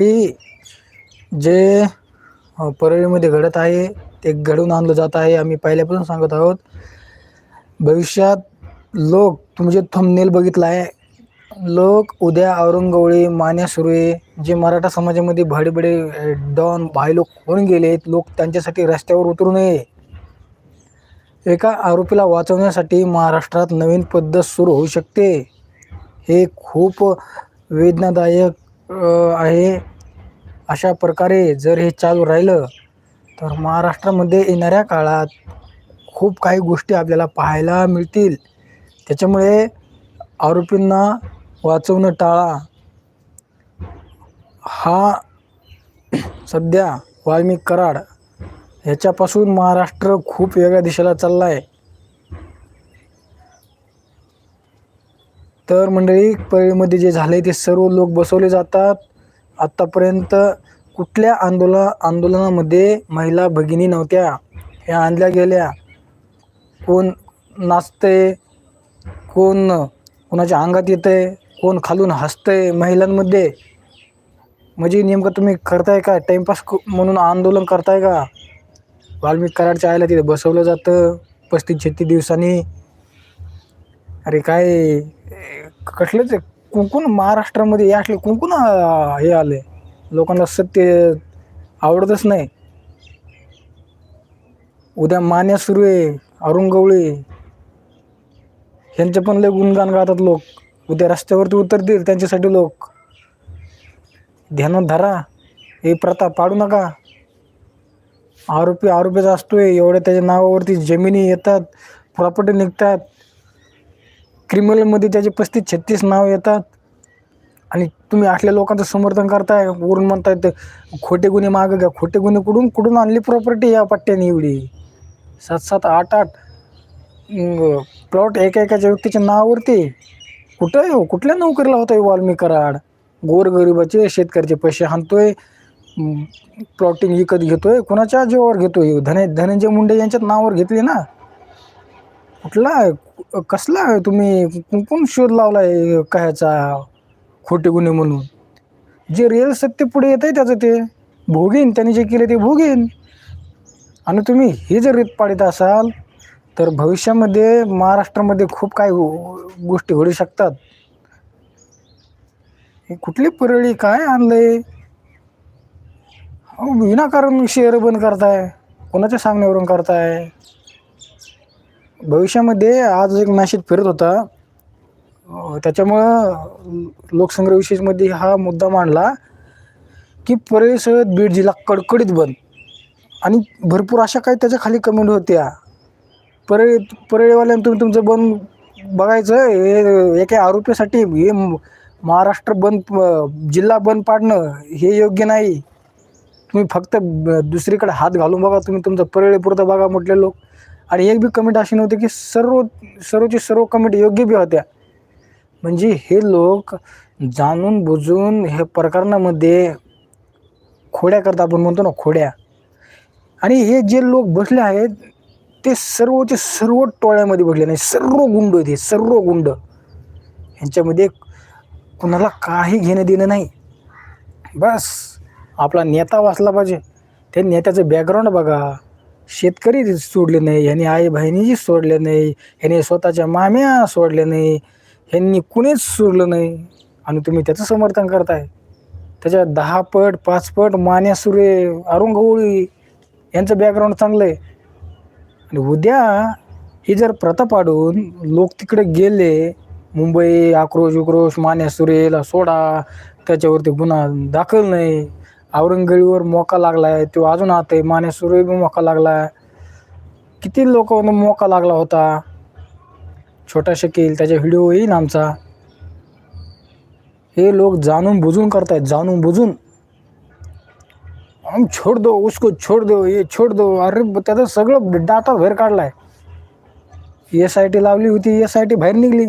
की जे परळीमध्ये घडत आहे ते घडवून आणलं जात आहे. आम्ही पहिल्यापासून सांगत आहोत भविष्यात लोक तुम्ही जे थंबनेल बघितलं आहे लोक उद्या औरंगवळी मान्या सुर्वे जे मराठा समाजामध्ये भाडेबडे अ, डॉन भाई लोक होऊन गेलेत लोक त्यांच्यासाठी रस्त्यावर उतरू नये. एका आरोपीला वाचवण्यासाठी महाराष्ट्रात नवीन पद्धत सुरू होऊ शकते. हे खूप वेदनादायक आहे. अशा प्रकारे जर हे चालू राहिलं तर महाराष्ट्रामध्ये येणाऱ्या काळात खूप काही गोष्टी आपल्याला पाहायला मिळतील. त्याच्यामुळे आरोपींना वाचवणं टाळा. हा सध्या वाल्मिक कराड ह्याच्यापासून महाराष्ट्र खूप वेगळ्या दिशेला चालला आहे तर मंडळी पळीमध्ये जे झाले ते सर्व लोक बसवले जातात. आत्तापर्यंत कुठल्या आंदोलन आंदोलनामध्ये महिला भगिनी नव्हत्या? ह्या आणल्या गेल्या. कोण नाचतंय? कोण कोणाच्या अंगात येतंय? कोण खालून हसतंय महिलांमध्ये? म्हणजे नेमकं तुम्ही करताय का? टाईमपास म्हणून आंदोलन करताय का? वाल्मिक कराडच्या आयला तिथे बसवलं जातं. पस्तीस छत्तीस दिवसांनी. अरे काय? कसलंच कुंकून महाराष्ट्रामध्ये या असले कुंकून हे आले. लोकांना सत्य आवडतच नाही. उद्या मान्या सुरू आहे औरंगवळी ह्यांचे पण लय गुणगान गातात लोक. उद्या रस्त्यावरती उतरतील त्यांच्यासाठी लोक. ध्यानात धरा. ही प्रथा पाडू नका. आरोपी आरोपीचा असतोय. एवढ्या त्याच्या नावावरती जमिनी येतात प्रॉपर्टी निघतात. क्रिमिनलमध्ये त्याचे पस्तीस छत्तीस नाव येतात. आणि तुम्ही असल्या लोकांचं समर्थन करताय वरून म्हणताय ते खोटे गुन्हे मागं घ्या. खोटे गुन्हे कुठून कुठून आणली प्रॉपर्टी या पट्ट्याने एवढी? सात सात आठ आठ. प्लॉट एका एकाच्या व्यक्तीच्या नावावरती. कुठं आहे हो? कुठल्या नोकरीला होता हो वाल्मिक कराड? गोरगरिबाचे शेतकऱ्याचे पैसे हाणतोय. प्लॉटिंग विकत घेतोय. कुणाच्या जीवावर घेतोय? धने धनंजय मुंडे यांच्यात नावावर घेतली ना? कुठला आहे? कसला आहे? तुम्ही कोण शोध लावलाय कायचा खोटे गुन्हे म्हणून. जे रिअल सत्य पुढे येत आहे त्याचं ते. भोगीन त्यांनी जे केले ते भोगीन. आणि तुम्ही हे जर रीत पाडित असाल तर भविष्यामध्ये महाराष्ट्रामध्ये खूप काही गोष्टी घडू शकतात. हे कुठली परळी काय आणलंय? विनाकारण शेअर बंद करताय. कोणाच्या सांगण्यावरून करताय? भविष्यामध्ये आज एक मॅसेज फिरत होता. त्याच्यामुळं लोकसंग्रह विशेषमध्ये हा मुद्दा मांडला की परिसर बीड जिल्हा कडकडीत बंद. आणि भरपूर अशा काही त्याच्याखाली कमेंट होत्या. परळी परळीवाल्यानं तुम्ही तुमचं बंद बघायचं हे एका आरोपीसाठी हे महाराष्ट्र बंद जिल्हा बंद पाडणं हे योग्य नाही. तुम्ही फक्त दुसरीकडे हात घालून बघा तुम्ही तुमचं परळीपुरतं बघा म्हटले लोक. आणि एक बी कमेंट अशी नव्हती की सर्व सर्वची सर्व कमेंट योग्य बी होत्या. म्हणजे हे लोक जाणून बुजून हे प्रकरणामध्ये खोड्या करता आपण म्हणतो ना खोड्या. आणि हे जे लोक बसले आहेत ते सर्वचे सर्व टोळ्यामध्ये बसले नाही. सर्व गुंड आहेत हे सर्व गुंड. ह्यांच्यामध्ये कुणाला काही घेणं देणं नाही. बस. आपला नेता वाचला पाहिजे. त्या नेत्याचं बॅकग्राऊंड बघा. शेतकरी सोडले नाही ह्यांनी आई बहिणीजी सोडले नाही ह्यांनी स्वतःच्या माम्या सोडल्या नाही ह्यांनी कुणीच सोडलं नाही आणि तुम्ही त्याचं समर्थन करताय. त्याच्या दहा पट पाच पट मान्या सुरे अरुंगवळी यांचं बॅकग्राऊंड चांगलं आहे. आणि उद्या ही जर प्रथा पाडून लोक तिकडे गेले मुंबई आक्रोश उक्रोश मान्या सुरेला सोडा त्याच्यावरती गुन्हा दाखल नाही औरंगळीवर मोका लागला आहे तो अजून आत आहे मान्या बी मोका लागला आहे किती लोक मोका लागला होता? छोटा शकील त्याचा व्हिडिओ येईन आमचा. हे लोक जाणून बुजून करतायत जाणून बुजून. हम छोड दो उसको छोड दो ये छोड दो. अरे त्याचं सगळं डाटा बाहेर काढलाय. एस आय टी लावली होती एस आय टी बाहेर निघली.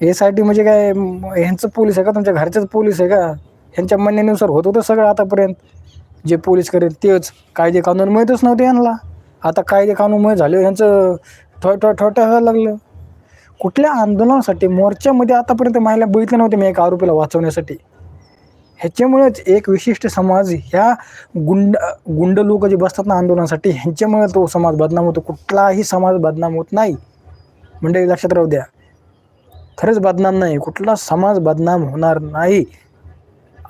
एस आय टी म्हणजे काय ह्यांचं पोलीस आहे का तुमच्या घरच्याच पोलीस आहे का? ह्यांच्या म्हणण्यानुसार होत होतं सगळं आतापर्यंत. जे पोलीस करेल तेच. कायदे कानून माहीतच नव्हते यांना आता कायदे कानूनमुळे झाले ह्यांचं ठोय ठोय ठोट्या व्हायला लागलं. कुठल्या आंदोलनासाठी मोर्चामध्ये आतापर्यंत महिला बघितल्या नव्हत्या मी एका आरोपीला वाचवण्यासाठी. ह्याच्यामुळेच एक विशिष्ट समाज ह्या गुंड गुंड लोक जे बसतात ना आंदोलनासाठी ह्यांच्यामुळे तो समाज बदनाम होतो. कुठलाही समाज बदनाम होत नाही. मंडळी लक्षात राहू द्या. खरंच बदनाम नाही. कुठला समाज बदनाम होणार नाही.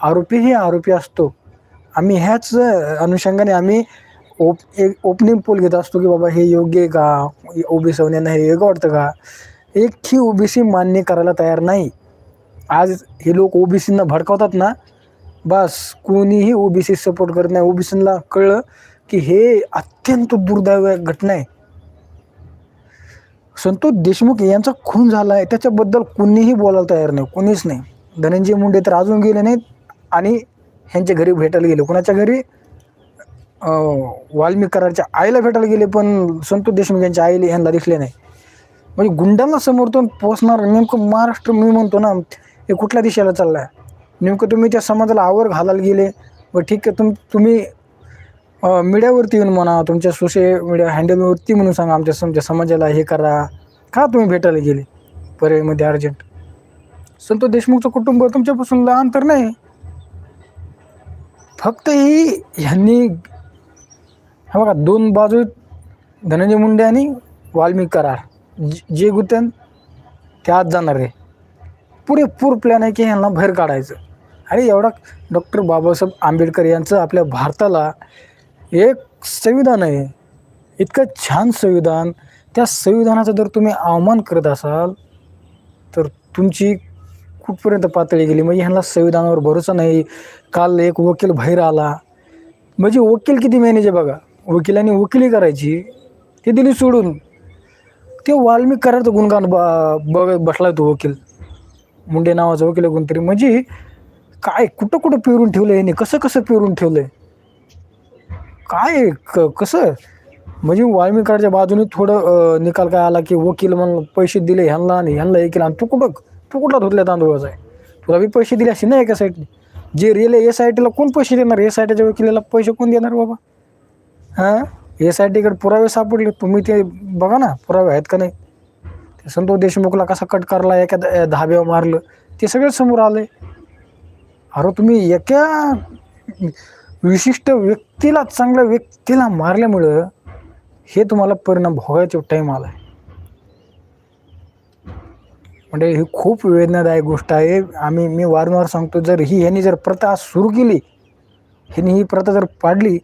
आरोपीही आरोपी असतो. आम्ही ह्याच अनुषंगाने आम्ही ओप एक ओपनिंग पोल घेत असतो की बाबा हे योग्य आहे का? ओबीसी होण्यानं हे योग्य वाटतं का? एकही ओबीसी मान्य करायला तयार नाही. आज हे लोक ओबीसींना भडकावतात ना बस कोणीही ओबीसी सपोर्ट करत नाही. ओबीसीला कळलं की हे अत्यंत दुर्दैव घटना आहे. संतोष देशमुख यांचा खून झाला आहे त्याच्याबद्दल कोणीही बोलायला तयार नाही. कोणीच नाही. धनंजय मुंडे तर अजून गेले नाहीत. आणि ह्यांच्या घरी भेटायला गेले. कोणाच्या घरी? अं, वाल्मिक कराडच्या आईला भेटायला गेले पण संतोष देशमुख यांच्या आईला ह्यांना दिसले नाही. म्हणजे गुंडांना समोरतून पोचणार नेमकं महाराष्ट्र मी म्हणतो ना हे कुठल्या दिशेला आहे नेमकं तुम्ही त्या समाजाला आवर घालायला गेले व ठीक आहे तुम तुम्ही मीडियावरती येऊन म्हणा तुमच्या सोशल मीडिया हँडलवरती म्हणून सांगा आमच्या तुमच्या समाजाला हे करा. का तुम्ही भेटायला गेले? पर्यायमध्ये अर्जंट. संतोष देशमुखचं कुटुंब तुमच्यापासून लहान तर नाही. फक्त ही ह्यांनी हा बघा दोन बाजू धनंजय मुंडे आणि वाल्मिक करार. जे- जे ते आज जाणार आहे. पुरेपूर प्लॅन आहे की ह्यांना बाहेर काढायचं. अरे एवढा डॉक्टर बाबासाहेब आंबेडकर यांचं आपल्या भारताला एक संविधान आहे. इतकं छान संविधान. त्या संविधानाचा जर तुम्ही अवमान करत असाल तर तुमची कुठपर्यंत पातळी गेली? म्हणजे ह्यांना संविधानावर भरोसा नाही. काल एक वकील बाहेर आला. म्हणजे वकील किती मॅनेज आहे बघा. वकिलांनी वकिली करायची. ती दिली सोडून. ते वाल्मिक करायचं गुणगान ब- बघ बसला तो वकील. मुंडे नावाचा वकील आहे कोणतरी. म्हणजे काय कुठं कुठं पेरून ठेवलं याने कसं कसं पेरून ठेवलंय? काय क कसं? म्हणजे वाल्मिकाच्या बाजूने थोडं निकाल काय आला की वकील म्हणून पैसे दिले ह्यांना आणि ह्यांना हे केलं. आणि तू कुठं तू कुठला धुतल्या तांदूळाचा आहे तुला बी पैसे दिले असे नाही एका साईडने जे रिअल एस आय टीला कोण पैसे देणार? एस आय टीच्या वकिलाला पैसे कोण देणार बाबा? हां? एस आय टीकडे पुरावे सापडले. तुम्ही ते बघा ना पुरावे आहेत का नाही? ते संतोष देशमुखला कसा कट करला एका धाब्यावर मारलं ते सगळं समोर आलं अरे तुम्ही एका विशिष्ट व्यक्तीला चांगल्या व्यक्तीला मारल्यामुळं हे तुम्हाला परिणाम भोगायचे टाईम आला आहे म्हणजे ही खूप वेदनादायक गोष्ट आहे. आम्ही मी वारंवार सांगतो जर ही ह्यांनी जर प्रथा सुरू केली ह्यांनी ही प्रथा जर पाडली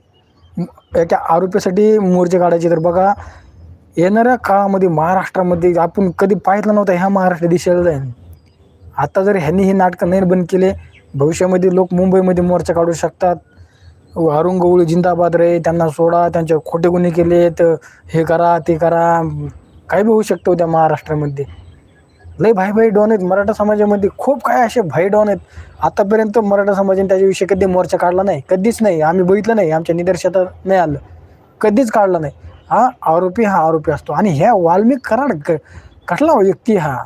याच्या एका आरोपीसाठी मोर्चे काढायचे. तर बघा येणाऱ्या काळामध्ये महाराष्ट्रामध्ये आपण कधी पाहिलं नव्हतं ह्या महाराष्ट्र दिशेला जाईल आता जर ह्यांनी हे नाटकं नाही बंद केले भविष्यामध्ये लोक मुंबईमध्ये मोर्चा काढू शकतात. अरुण गवळी जिंदाबाद रे त्यांना सोडा त्यांच्या खोटे गुन्हे केले तर हे करा ते करा काय बी होऊ शकतं त्या महाराष्ट्रामध्ये. लय भाई भाई डॉन आहेत. मराठा समाजामध्ये खूप काय असे भाई डॉन आहेत. आतापर्यंत मराठा समाजाने त्याच्याविषयी कधी मोर्चा काढला नाही. कधीच नाही. आम्ही बघितलं नाही. आमच्या निदर्शनात नाही आलं. कधीच काढला नाही. हा आरोपी हा आरोपी असतो. आणि ह्या वाल्मिक कराड क- कसला व्यक्ती हा?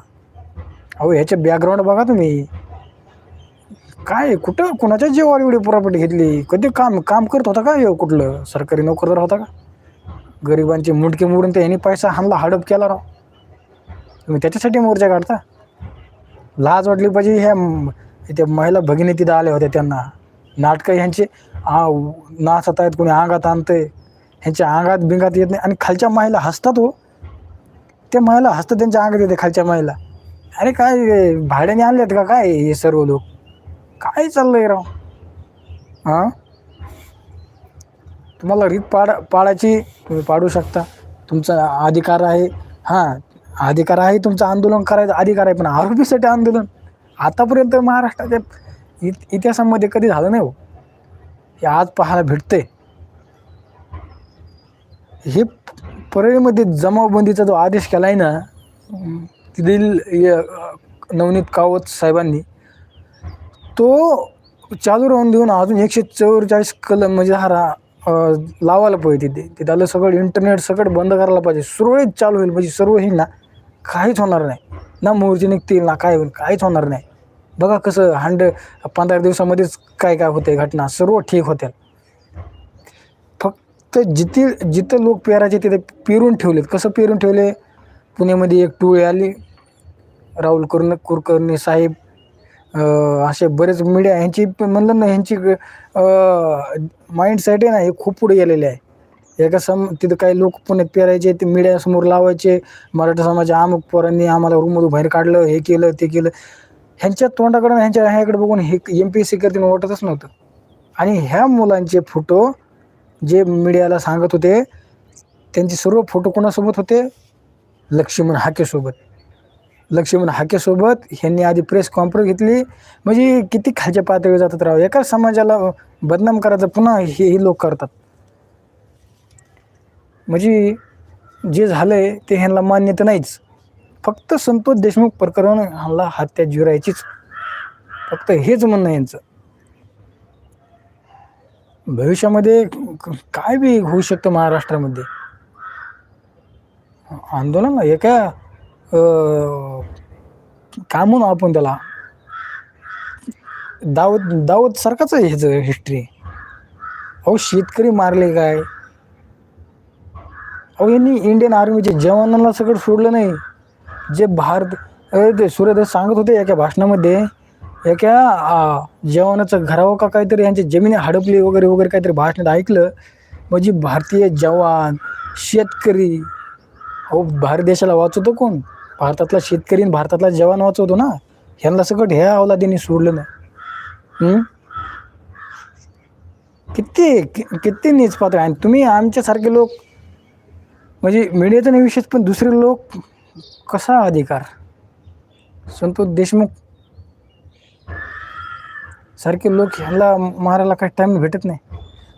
अहो ह्याचे बॅकग्राऊंड बघा तुम्ही. काय कुठं कुणाच्या जीवावर एवढी प्रॉपर्टी घेतली? कधी काम काम करत होता का ह्यो कुठलं? सरकारी नोकरदार होता का? गरिबांचे मुंडके मोडून ते पैसा हाणला हडप केला राव. तुम्ही त्याच्यासाठी मोर्चा काढता? लाज वाटली पाहिजे ह्या इथे त्या महिला भगिनी तिथं आल्या होत्या त्यांना. नाटकं ह्यांचे आ नाचत आहेत कोणी अंगात आणतंय. ह्यांच्या अंगात बिंगात येत नाही. आणि खालच्या महिला हसतात हो. त्या महिला हसतात त्यांच्या अंगात येते खालच्या महिला. अरे काय भाड्याने आणलेत का काय हे सर्व लोक? काय चाललंय राव? हां तुम्हाला रीत पाड पाडायची तुम्ही पाडू शकता. तुमचा अधिकार आहे. हां अधिकार आहे तुमचं आंदोलन करायचं अधिकार आहे पण आरोपीसाठी आंदोलन. आतापर्यंत महाराष्ट्राच्या इत इतिहासामध्ये कधी झालं नाही हो. हे आज पाहायला भेटते हे परळीमध्ये जमावबंदीचा जो आदेश केला आहे ना तिथील य- नवनीत कावत साहेबांनी तो चालू राहून देऊन अजून एकशे चौवेचाळीस कलम म्हणजे हारा लावायला पाहिजे तिथे. तिथे आलं सगळं इंटरनेट सगळं बंद करायला पाहिजे. सुरळीत चालू होईल म्हणजे सर्व हे ना. काहीच होणार नाही. ना मोर्चे निघतील ना काय होईल काहीच होणार नाही. बघा कसं हंड पंधरा दिवसामध्येच काय काय होते घटना सर्व ठीक होत्या. फक्त जिथे जिथं लोक पेरायचे तिथे पेरून ठेवलेत. कसं पेरून ठेवले? पुण्यामध्ये एक टोळी आली. राहुल कुर्ण कुलकर्णी साहेब असे बरेच मीडिया ह्यांची म्हणलं ना ह्यांची माइंडसेट आहे ना हे खूप पुढे गेलेले आहे. हे सम तिथं काही लोक पुण्यात पेरायचे ते मीडियासमोर लावायचे. मराठा समाजाच्या अमुक पोरांनी आम्हाला रूममधून बाहेर काढलं हे केलं ते केलं. ह्यांच्या तोंडाकडून ह्यांच्या ह्याकडे बघून हे एम पी एस सी करतील वाटतच नव्हतं. आणि ह्या मुलांचे फोटो जे मीडियाला सांगत होते त्यांचे सर्व फोटो कोणासोबत होते? लक्ष्मण हाकेसोबत. लक्ष्मण हाकेसोबत ह्यांनी आधी प्रेस कॉन्फरन्स घेतली. म्हणजे किती खालच्या पातळीवर जातात राव? एका समाजाला बदनाम करायचं पुन्हा हे हे लोक करतात. म्हणजे जे झालं आहे ते ह्यांना मान्य तर नाहीच. फक्त संतोष देशमुख प्रकरण ह्यांना हत्या जिरायचीच. फक्त हेच म्हणणं यांचं. भविष्यामध्ये क- काय बी होऊ शकतं महाराष्ट्रामध्ये. आंदोलन एका काय म्हणू आपण त्याला. दावत दावत सारखाच आहे ह्याचं हिस्ट्री अहो शेतकरी मारले काय? अहो यांनी इंडियन आर्मीच्या जवानांना सगळं सोडलं नाही. जे भारत अरे ते सूर्यदास सांगत होते एका भाषणामध्ये एका जवानाचं घरावं का काहीतरी यांची जमिनी हडपली वगैरे वगैरे काहीतरी भाषणात ऐकलं. म्हणजे भारतीय जवान शेतकरी अहो भारत देशाला वाचवतो कोण? भारतातला शेतकरी आणि भारतातला जवान वाचवतो ना? ह्यांना सगळं ह्या अवलादीने सोडलं ना किती कि- किती नीच पात्र आणि तुम्ही आमच्यासारखे लोक म्हणजे मीडियाचा नाही विशेष पण दुसरे लोक कसा अधिकार? संतोष देशमुख सारखे लोक ह्यांना मारायला काही टाईम भेटत नाही.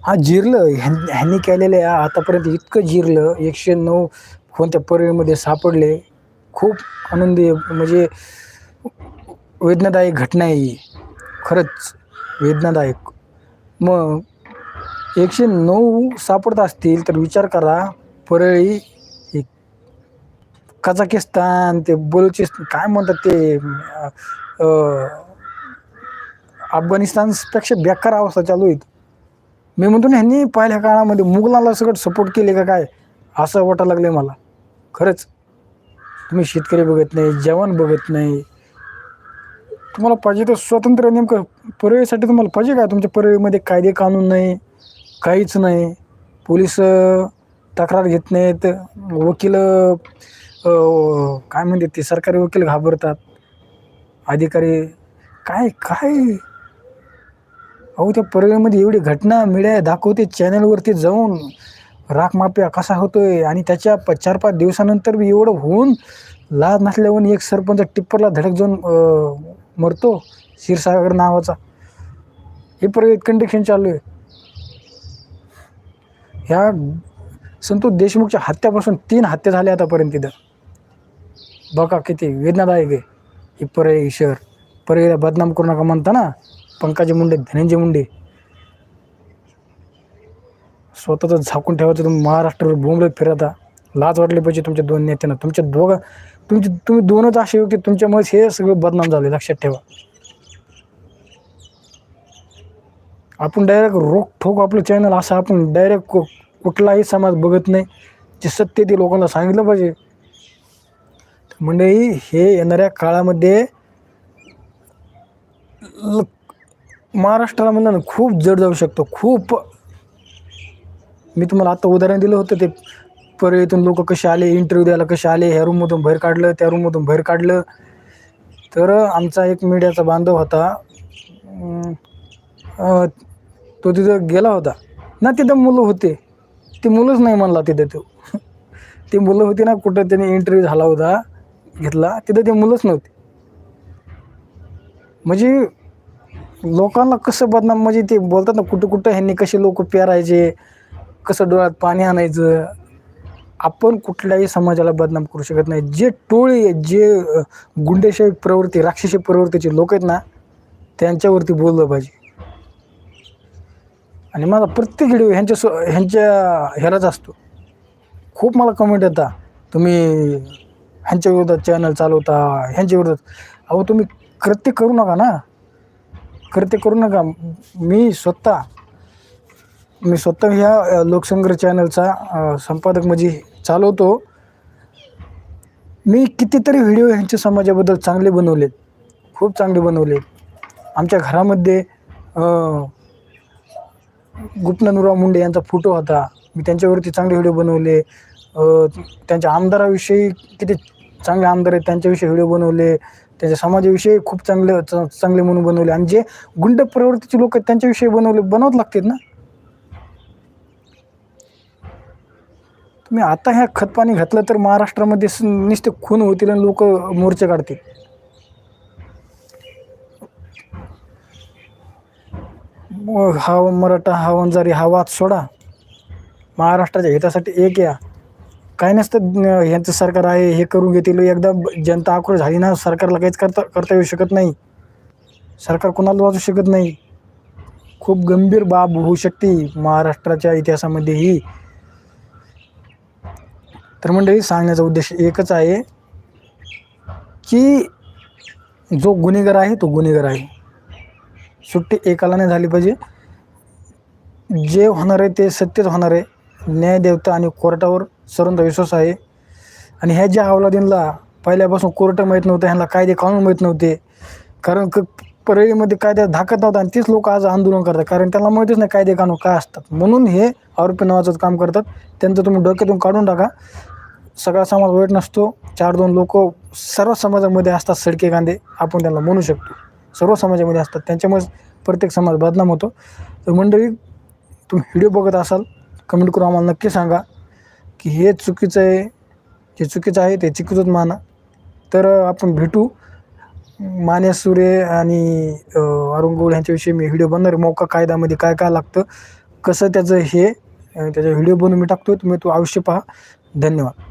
हा जिरलं ह्यां ह्यांनी केलेलं आहे. आतापर्यंत इतकं जिरलं एकशे नऊ कोणत्या परिवारामध्ये सापडले. खूप आनंदी म्हणजे वेदनादायक घटना आहे ही. खरंच वेदनादायक. मग एकशे नऊ सापडत असतील तर विचार करा. परळी कझाकिस्तान ते बलुचिस्तान काय म्हणतात ते अं, अफगाणिस्तानपेक्षा बेकार अवस्था चालू आहेत. मी म्हणतो ना ह्यांनी पहिल्या काळामध्ये मुघलाला सगळं सपोर्ट केले का काय? असं वाटायला लागलं मला. खरंच. तुम्ही शेतकरी बघत नाही जवान बघत नाही. तुम्हाला पाहिजे तर स्वातंत्र्य नेमकं परळीसाठी तुम्हाला पाहिजे का? तुमच्या परळीमध्ये कायदे कानून नाही काहीच नाही. पोलीस तक्रार घेत नाहीत. वकील काय म्हणते ते सरकारी वकील घाबरतात. अधिकारी काय काय? अहो त्या परळीमध्ये एवढी घटना मीडिया दाखवते चॅनलवरती जाऊन राखमाफिया कसा होतोय? आणि त्याच्या प चार पाच दिवसानंतर बी एवढं होऊन लाज नसल्यावर एक सरपंच टिप्परला धडक जाऊन मरतो क्षीरसागर नावाचा. हे परत कंडिशन चालू आहे. ह्या संतोष देशमुखच्या हत्यापासून तीन हत्या झाल्या आतापर्यंत तिथं बघा किती वेदनादायक आहे ही परळी शहर. परळीला बदनाम करू नका म्हणता ना पंकजा मुंडे धनंजय मुंडे. स्वतःच झाकून ठेवायचं तुम्ही महाराष्ट्रावर बोंबलत फिरता लाज वाटली पाहिजे तुमच्या दोन नेत्यांना. तुमच्या दोघं तुमचे तुम्ही दोनच असे व्यक्ती तुमच्यामुळेच हे सगळं बदनाम झाले लक्षात ठेवा. आपण डायरेक्ट रोख ठोक आपलं चॅनल असं आपण डायरेक्ट कुठलाही समाज बघत नाही जे सत्य ते लोकांना सांगितलं पाहिजे. मंडळी हे येणाऱ्या काळामध्ये ल- महाराष्ट्राला म्हणलं ना खूप जड जाऊ शकतो खूप. मी तुम्हाला आता उदाहरण दिलं होतं ते परळीतून लोक कसे आले इंटरव्ह्यू द्यायला कसे आले ह्या रूममधून बाहेर काढलं त्या रूममधून बाहेर काढलं. तर आमचा एक मीडियाचा बांधव होता तो तिथं गेला होता. ना तिथं मुलं होते. ती मुलंच नाही म्हणला तिथं तो. ती मुलं होती ना कुठं त्याने इंटरव्ह्यू झाला होता घेतला तिथं ते मुलंच नव्हती. म्हणजे लोकांना कसं बदनाम म्हणजे ते बोलतात ना कुठं कुठं ह्यांनी कसे लोक पेरायचे कसं डोळ्यात पाणी आणायचं. आपण कुठल्याही समाजाला बदनाम करू शकत नाही. जे टोळी जे गुंडेशाही प्रवृत्ती राक्षसी प्रवृत्तीचे लोक आहेत ना त्यांच्यावरती बोललं पाहिजे. आणि माझा प्रत्येक व्हिडिओ ह्यांच्या सो ह्यांच्या ह्यालाच असतो. खूप मला कमेंट येतात तुम्ही ह्यांच्या विरोधात चॅनल चालवता ह्यांच्या विरोधात. अहो तुम्ही कृत्य करू नका ना. कृत्य करू नका. मी स्वतः मी स्वतः ह्या लोकसंग्रह चॅनलचा संपादक म्हणजे चालवतो. मी कितीतरी व्हिडिओ ह्यांच्या समाजाबद्दल चांगले बनवलेत. खूप चांगले बनवले आमच्या घरामध्ये अं, मुंडे यांचा फोटो होता. मी त्यांच्यावरती चांगले व्हिडिओ बनवले. त्यांच्या आमदाराविषयी किती चांगले आमदार आहेत त्यांच्याविषयी व्हिडिओ बनवले. त्यांच्या समाजाविषयी खूप चांगले च- चांगले म्हणून बनवले. आणि जे गुंड प्रवृत्तीचे लोक आहेत त्यांच्याविषयी बनवले बनवत लागतात ना? तुम्ही आता ह्या खतपाणी घातलं तर महाराष्ट्रामध्ये नुसते खून होतील आणि लोक मोर्चे काढतील. हा मराठा हा वंजारी हा वाद सोडा. महाराष्ट्राच्या हितासाठी एक या. काय नसतं ह्यांचं यांचं सरकार आहे हे करून घेतील एकदा जनता आक्रोश झाली ना सरकारला काहीच करता करता येऊ शकत नाही. सरकार कोणाला वाचू शकत नाही. खूप गंभीर बाब होऊ शकते महाराष्ट्राच्या इतिहासामध्ये ही तर मंडळी सांगण्याचा उद्देश एकच आहे की जो गुन्हेगार आहे तो गुन्हेगार आहे. सुट्टी एकाला नाही झाली पाहिजे. जे होणार आहे ते सत्यच होणार आहे. न्यायदेवता आणि कोर्टावर सर्वांचा विश्वास आहे. आणि ह्या ज्या अवलादींना पहिल्यापासून कोर्ट माहीत नव्हतं ह्यांना कायदे कानून माहीत नव्हते. कारण क परळीमध्ये कायदा धाकत नव्हता आणि तीच लोक आज आंदोलन करतात. कारण त्यांना माहितीच नाही कायदे कानून काय असतात. म्हणून हे आरोपी नावाचं काम करतात. त्यांचं तुम्ही डोक्यातून काढून टाका. सगळा समाज वाईट नसतो. चार दोन लोक सर्व समाजामध्ये असतात सडके कांदे. आपण त्यांना म्हणू शकतो. सर्व समाजामध्ये असतात. त्यांच्यामुळे प्रत्येक समाज बदनाम होतो. तर मंडळी तुम्ही व्हिडिओ बघत असाल कमेंट करून आम्हाला नक्की सांगा की हे चुकीचं आहे जे चुकीचं आहे ते चुकीचंच माना. तर आपण भेटू. मान्या सुरे आणि अरुण गोळ यांच्याविषयी मी व्हिडिओ बनणार मौका कायद्यामध्ये काय काय लागतं कसं त्याचं हे त्याचा व्हिडिओ बनवून मी टाकतो तुम्ही तो आयुष्य पहा. धन्यवाद.